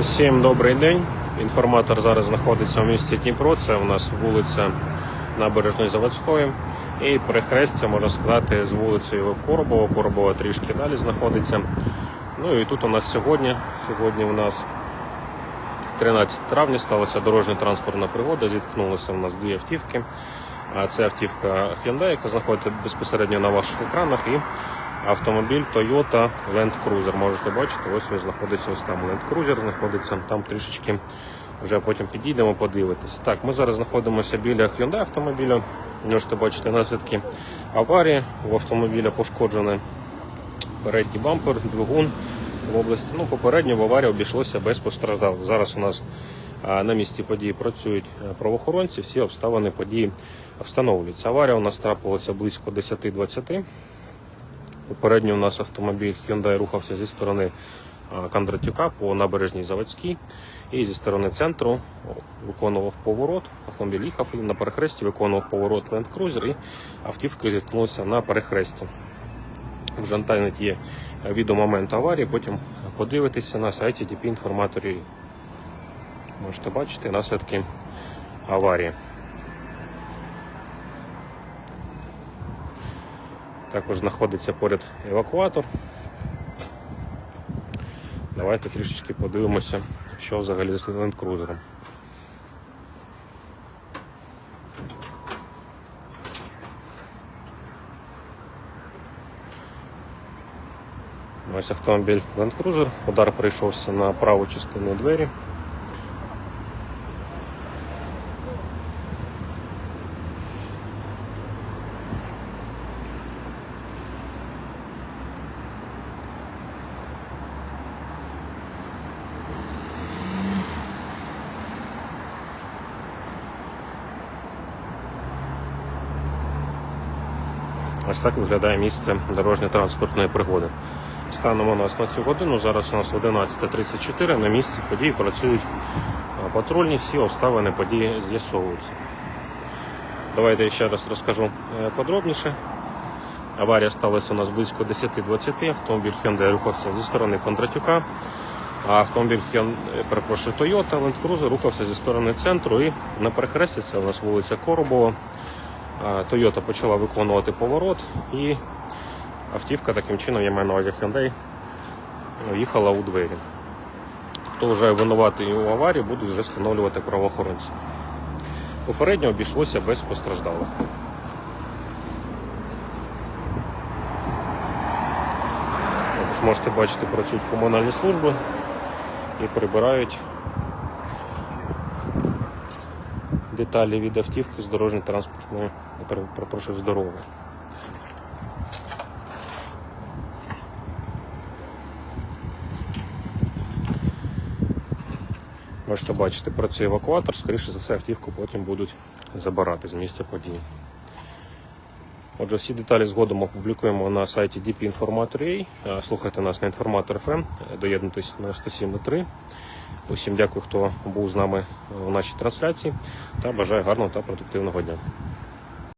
Усім добрий день. Інформатор зараз знаходиться в місті Дніпро. Це у нас вулиця Набережної Заводської. І перехрестя, можна сказати, з вулицею Коробова. Коробова трішки далі знаходиться. Ну і тут у нас сьогодні. Сьогодні у нас 13 травня сталася дорожня транспортна пригода. Зіткнулися у нас дві автівки. Це автівка Hyundai, яка знаходиться безпосередньо на ваших екранах, і автомобіль Toyota Land Cruiser. Можете бачити, ось він знаходиться ось там. Land Cruiser знаходиться там трішечки. Вже потім підійдемо, подивитися. Так, ми зараз знаходимося біля Hyundai автомобіля. Можете бачити наслідки аварії. У автомобіля пошкоджений передній бампер, двигун в області. Ну, попередньо в аварії обійшлося без постраждалих. Зараз у нас на місці події працюють правоохоронці, всі обставини події встановлюються. Аварія у нас трапилася близько 10-20. Попередньо у нас автомобіль Hyundai рухався зі сторони а, Кондратюка по набережній Заводській і зі сторони центру виконував поворот. Автомобіль їхав і на перехресті, виконував поворот Land Cruiser і автівка зіткнулася на перехресті. В інтернеті є відео моменту аварії, потім подивитися на сайті DP інформаторі. Можете бачити наслідки аварії. Також знаходиться поряд евакуатор. Давайте трішечки подивимося, що взагалі з Cruiser. Ось автомобіль Land Cruiser. Удар прийшовся на праву частину двері. Ось так виглядає місце дорожньо-транспортної пригоди. Станом у нас на цю годину, зараз у нас 11.34, на місці події працюють патрульні, всі обставини події з'ясовуються. Давайте я ще раз розкажу е, подробніше. Аварія сталася у нас близько 10.20. Автомобіль Hyundai рухався зі сторони Кондратюка, а автомобіль е, перепрошую, Toyota Land Cruiser рухався зі сторони центру і на перехресті це у нас вулиця Коробова. А, Toyota почала виконувати поворот і автівка таким чином, я маю на увазі Hyundai, їхала у двері. Хто вже винуватий у аварії, будуть вже встановлювати правоохоронці. Попередньо обійшлося без постраждалих. Можете бачити, працюють комунальні служби і прибирають деталі від автівки з дорожньо-транспортної, перепрошую, з дороги. Можете бачити, працює евакуатор, скоріше за все, автівку потім будуть забирати з місця події. Отже, всі деталі згодом опублікуємо на сайті dpinformator.ua. Е, Слухайте нас на інформатор FM, доєднуйтесь на 107.3. Усім дякую, хто був з нами у нашій трансляції та бажаю гарного та продуктивного дня.